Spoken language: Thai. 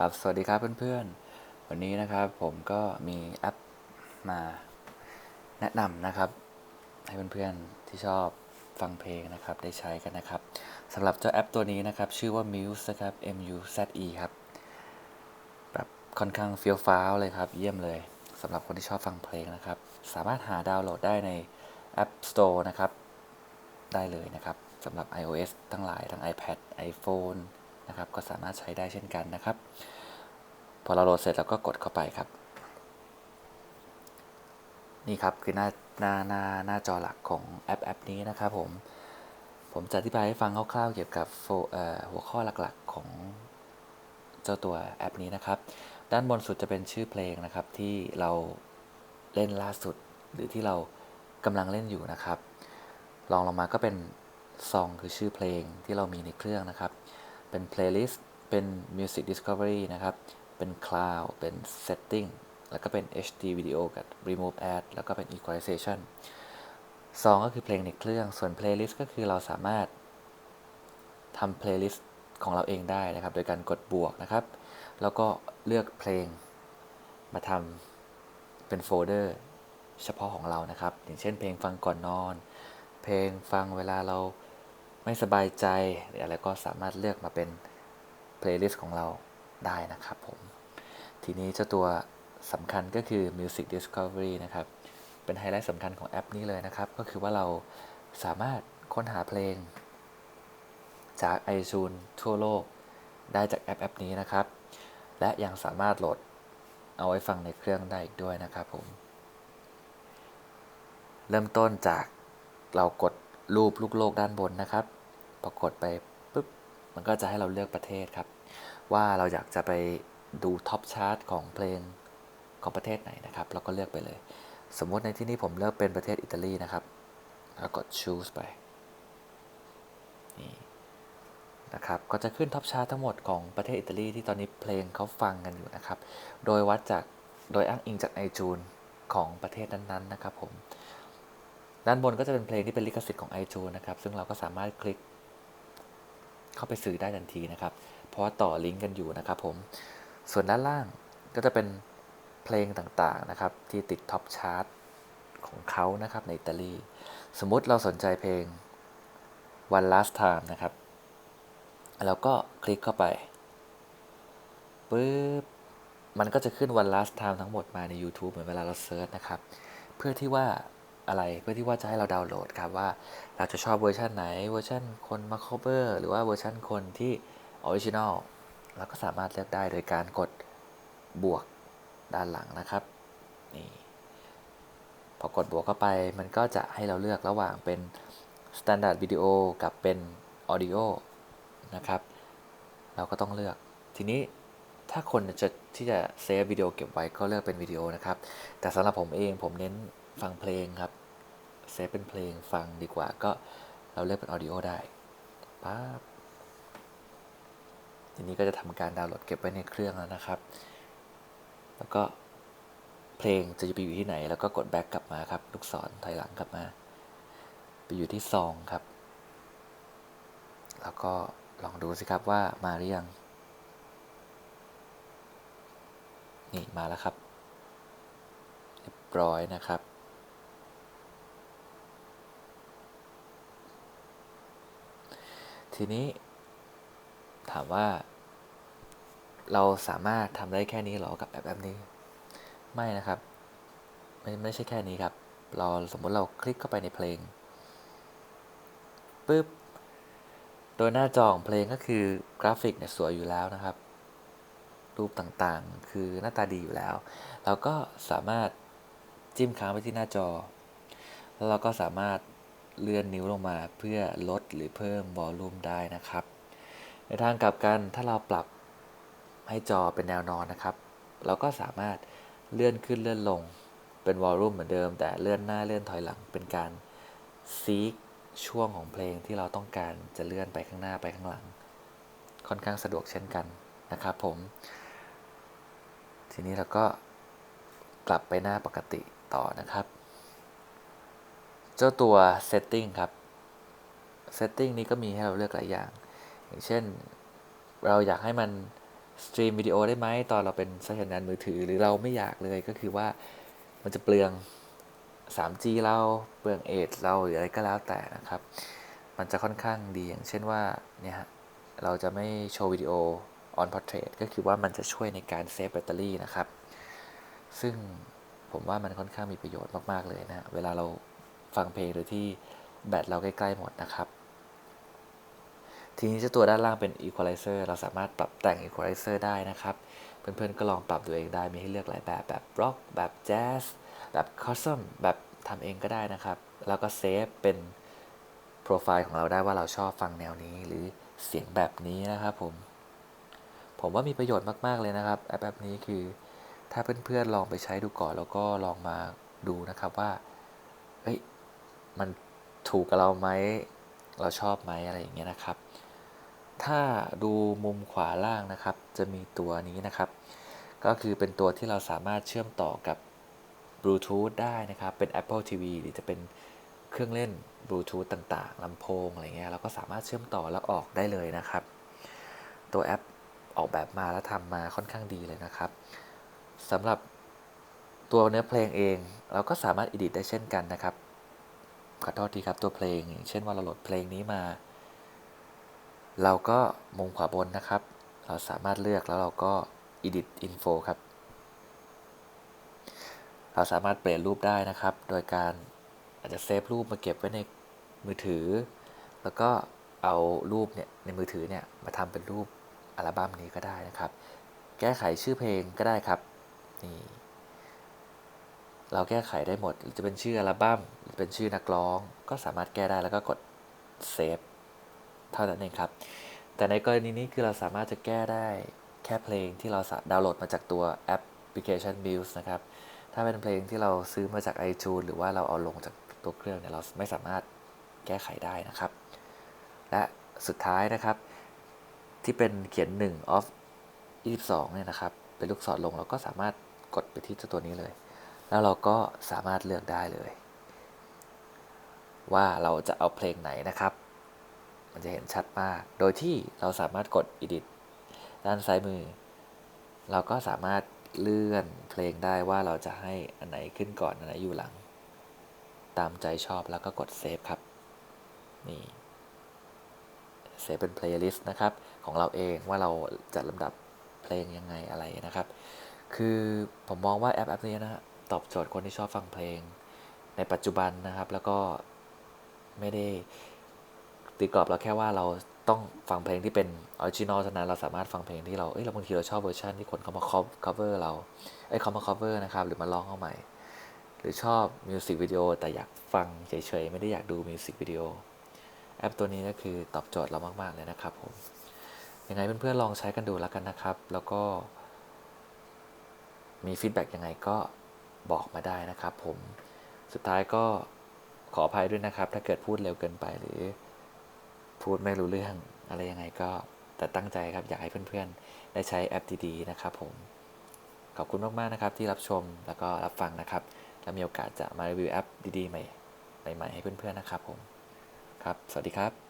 ครับสวัสดีครับเพื่อนๆ วันนี้นะครับผมก็มีแอปมาแนะนำนะครับ ให้เพื่อนๆที่ชอบฟังเพลงนะครับได้ใช้กันนะครับสำหรับเจ้าแอปตัวนี้นะครับ ชื่อว่า Muse นะครับ M U Z E ครับแบบค่อนข้างเฟี้ยวฟ้าวเลยครับ เยี่ยมเลยสำหรับคนที่ชอบฟังเพลงนะครับ สามารถหาดาวน์โหลดได้ใน App Store นะครับ ได้เลยนะครับสำหรับ iOS ทั้งหลายทั้ง iPad iPhone นะครับ ก็สามารถใช้ได้เช่นกันนะครับ พอเราโหลดเสร็จเราก็กดเข้าไปครับ นี่ครับคือหน้าหน้าหน้าหน้าจอหลักของแอปแอปนี้นะครับผม ผมจะอธิบายให้ฟังคร่าวๆเกี่ยวกับหัวข้อหลักๆของเจ้าตัวแอปนี้นะครับ ด้านบนสุดจะเป็นชื่อเพลงนะครับที่เราเล่นล่าสุด หรือที่เรากำลังเล่นอยู่นะครับรองลงมาก็เป็นซองคือชื่อเพลงที่เรามีในเครื่องนะครับ เป็น playlist เป็น music discovery นะครับ เป็น cloud เป็น setting แล้วก็เป็น HD video กับ remove ad แล้วก็เป็น equalization ซองก็คือเพลงในเครื่อง ส่วน playlist ก็คือเราสามารถทำ playlist ของเราเองได้นะครับ โดยการกดบวกนะครับ แล้วก็เลือกเพลงมาทำเป็นโฟลเดอร์ เฉพาะของเรานะครับ อย่างเช่นเพลงฟังก่อนนอน เพลงฟังเวลาเรา ไม่สบายใจหรืออะไรก็สามารถเลือกมาเป็น playlist ของเราได้นะครับผม ทีนี้เจ้าตัวสำคัญก็คือ Music Discovery นะครับ เป็นไฮไลท์สำคัญของแอปนี้เลยนะครับ ก็คือว่าเราสามารถค้นหาเพลง จาก iTunes ทั่วโลกได้จากแอปแอปนี้นะครับ และยังสามารถโหลดเอาไว้ฟังในเครื่องได้อีกด้วยนะครับผม เริ่มต้นจากเรากดรูปลูกโลกด้านบนนะครับ พอกดไปปุ๊บมันก็จะให้เราเลือกประเทศครับ ว่าเราอยากจะไปดูท็อปชาร์ตของเพลงของประเทศไหนนะครับ เราก็เลือกไปเลย สมมุติในที่นี้ผมเลือกเป็นประเทศอิตาลีนะครับแล้วกด choose ไปนี่นะครับก็จะขึ้นท็อปชาร์ตทั้งหมดของประเทศอิตาลีที่ตอนนี้เพลงเขาฟังกันอยู่นะครับ โดยวัดจากโดยอ้างอิงจากไอจูนของประเทศนั้นๆนะครับผมด้านบนก็จะเป็นเพลงที่เป็นลิขสิทธิ์ของ iTunes นะครับ ซึ่งเราก็สามารถคลิก เข้าไปซื้อได้ทันทีนะครับ เพราะว่าต่อลิงก์กันอยู่นะครับผม ส่วนด้านล่างก็จะเป็นเพลงต่างๆนะครับ ที่ติดท็อปชาร์ตของเขานะครับในอิตาลี สมมุติเราสนใจเพลง One Last Time นะครับ แล้วก็คลิกเข้าไปปึ๊บมันก็จะขึ้น One Last Time ทั้งหมดมาใน YouTube เหมือนเวลาเราเซิร์ชนะครับ เพื่อที่ว่า อะไรเพื่อที่ว่าจะให้เราดาวน์โหลดครับว่าเราจะชอบเวอร์ชันไหนเวอร์ชันคนมา cover หรือว่าเวอร์ชันคนที่ออริจินอลเราก็สามารถเลือกได้โดยการกดบวกด้านหลังนะครับนี่พอกดบวกเข้าไปมันก็จะให้เราเลือกระหว่างเป็น Standard Video กับเป็น Audio นะครับ เราก็ต้องเลือกทีนี้ถ้าคนจะที่จะเซฟวิดีโอเก็บไว้ก็เลือกเป็นวิดีโอนะครับ แต่สำหรับผมเองผมเน้น ฟังเพลงครับเซฟเป็นเพลงฟังดีกว่าก็เราเลือกเป็น Audio ได้ปั๊บทีนี้ก็จะทำการดาวน์โหลดเก็บไว้ในเครื่องแล้วนะครับ แล้วก็เพลงจะไปอยู่ที่ไหน แล้วก็กดแบ็กกลับมาครับ ลูกศรถอยหลังกลับมา ไปอยู่ที่ซองครับ แล้วก็ลองดูสิครับว่ามาหรือยัง นี่มาแล้วครับ เรียบร้อยนะครับ ทีนี้ถามว่า เราสามารถทำได้แค่นี้หรอกับแอปแอปนี้ ไม่นะครับ ไม่ไม่ใช่แค่นี้ครับ เราสมมติเราคลิกเข้าไปในเพลงปุ๊บโดยหน้าจอของเพลงก็คือกราฟิกเนี่ยสวยอยู่แล้วนะครับ รูปต่างๆ คือหน้าตาดีอยู่แล้ว เราก็สามารถจิ้มค้างไปที่หน้าจอ แล้วเราก็สามารถ เลื่อนนิ้วลงมาเพื่อลดหรือเพิ่มวอลลุ่มได้นะครับ ในทางกลับกันถ้าเราปรับให้จอเป็นแนวนอนนะครับ เราก็สามารถเลื่อนขึ้นเลื่อนลงเป็นวอลลุ่มเหมือนเดิม แต่เลื่อนหน้าเลื่อนถอยหลังเป็นการซีกช่วงของเพลงที่เราต้องการจะเลื่อนไปข้างหน้าไปข้างหลัง ค่อนข้างสะดวกเช่นกันนะครับผม ทีนี้เราก็กลับไปหน้าปกติต่อนะครับ เจ้าตัว setting ครับ setting นี้ก็มีให้เราเลือกหลายอย่าง อย่างเช่น เราอยากให้มันสตรีมวิดีโอได้ไหมตอนเราเป็นสัญญาณมือถือหรือเราไม่อยากเลยก็คือว่ามันจะเปลือง 3G เราเปลืองเอทเราหรืออะไรก็แล้วแต่นะครับ มันจะค่อนข้างดีอย่างเช่นว่าเนี่ยฮะเราจะไม่โชว์วิดีโอ on portrait ก็คือว่ามันจะช่วยในการเซฟแบตเตอรี่นะครับ ซึ่งผมว่ามันค่อนข้างมีประโยชน์มาก ๆ เลยนะ เวลาเรา ฟังเพลงโดยที่แบตเราใกล้ๆหมดนะครับ ทีนี้จ้าตัวด้านล่างเป็น equalizer เราสามารถปรับแต่ง equalizer ได้นะครับ เพื่อนๆก็ลองปรับดูเองได้มีให้เลือกหลายแบบแบบร็อกแบบแจ๊สแบบ custom แบบทำเองก็ได้นะครับ แล้วก็เซฟเป็นโปรไฟล์ของเราได้ว่าเราชอบฟังแนวนี้หรือเสียงแบบนี้นะครับผม ผมว่ามีประโยชน์มากๆเลยนะครับ แอปแบบนี้คือ ถ้าเพื่อนๆลองไปใช้ดูก่อนแล้วก็ลองมาดูนะครับว่าเอ้ย มันถูกกับเราไหมเราชอบไหมอะไรอย่างเงี้ยนะครับ ถ้าดูมุมขวาล่างนะครับ จะมีตัวนี้นะครับ ก็คือเป็นตัวที่เราสามารถเชื่อมต่อกับบลูทูธได้นะครับ เป็น Apple TV หรือจะเป็นเครื่องเล่นบลูทูธต่างๆลำโพงอะไรเงี้ยเราก็สามารถเชื่อมต่อแล้วออกได้เลยนะครับ ตัวแอปออกแบบมาแล้วทำมาค่อนข้างดีเลยนะครับสำหรับตัวเนื้อเพลงเอง เราก็สามารถ edit ได้เช่นกันนะครับ ขอโทษทีครับตัวเพลงอย่างเช่นว่าเราโหลดเพลงนี้มา เราก็มุมขวาบนนะครับ เราสามารถเลือกแล้วเราก็ edit info ครับ เราสามารถเปลี่ยนรูปได้นะครับ โดยการอาจจะเซฟรูปมาเก็บไว้ในมือถือ แล้วก็เอารูปเนี่ยในมือถือเนี่ยมาทำเป็นรูปอัลบั้มนี้ก็ได้นะครับ แก้ไขชื่อเพลงก็ได้ครับนี่ เราแก้ไขได้หมดหรือจะเป็นชื่ออัลบั้มเป็นชื่อนักร้อง ก็สามารถแก้ได้แล้วก็กดเซฟเท่านั้นเองครับ แต่ในกรณีนี้คือเราสามารถจะแก้ได้แค่เพลงที่เราดาวน์โหลดมาจากตัวแอปพลิเคชัน Muse นะครับ ถ้าเป็นเพลงที่เราซื้อมาจาก iTunes หรือว่าเราเอาลงจากตัวเครื่องเนี่ยเราไม่สามารถแก้ไขได้นะครับ และสุดท้ายนะครับ ที่เป็นเขียน 1 off 22เนี่ยนะครับ เป็นลูกศรลงเราก็สามารถกดไปที่ตัวนี้เลย แล้วเราก็สามารถเลือกได้เลย ว่าเราจะเอาเพลงไหนนะครับ มันจะเห็นชัดมาก โดยที่เราสามารถกด edit ด้านซ้ายมือ เราก็สามารถเลื่อนเพลงได้ว่าเราจะให้อันไหนขึ้นก่อนอันไหนอยู่หลัง ตามใจชอบแล้วก็กดเซฟครับ นี่เซฟเป็นเพลย์ลิสต์นะครับ ของเราเองว่าเราจัดลำดับเพลงยังไงอะไรนะครับ คือผมมองว่าแอปแอปนี้นะ ตอบโจทย์คนที่ชอบฟังเพลง ในปัจจุบันนะครับ แล้วก็ไม่ได้ตีกรอบเราแค่ว่าเราต้องฟังเพลงที่เป็นออริจินอลเท่านั้นเราสามารถฟังเพลงที่เราเอ้ยเราบางทีเราชอบเวอร์ชันที่คนเขามา cover เราเอ้ยเขามา cover นะครับ หรือมาร้องเอาใหม่ หรือชอบมิวสิกวิดีโอแต่อยากฟังเฉยๆไม่ได้อยากดูมิวสิกวิดีโอแอปตัวนี้ก็คือตอบโจทย์เรามาก ๆ เลยนะครับผมยังไงเพื่อนๆลองใช้กันดูแล้วกันนะครับ แล้วก็มีฟีดแบ็กยังไงก็ บอกมาได้นะครับ ผมสุดท้ายก็ขออภัยด้วยนะครับ ถ้าเกิดพูดเร็วเกินไปหรือ พูดไม่รู้เรื่องอะไรยังไงก็แต่ตั้งใจครับอยากให้เพื่อนๆ ได้ใช้แอปดีๆนะครับ ผมขอบคุณมากๆนะครับที่รับชมแล้วก็รับฟังนะครับ แล้วมีโอกาสจะมารีวิวแอปดีๆใหม่ใหม่ๆให้เพื่อนๆนะครับผมครับ สวัสดีครับ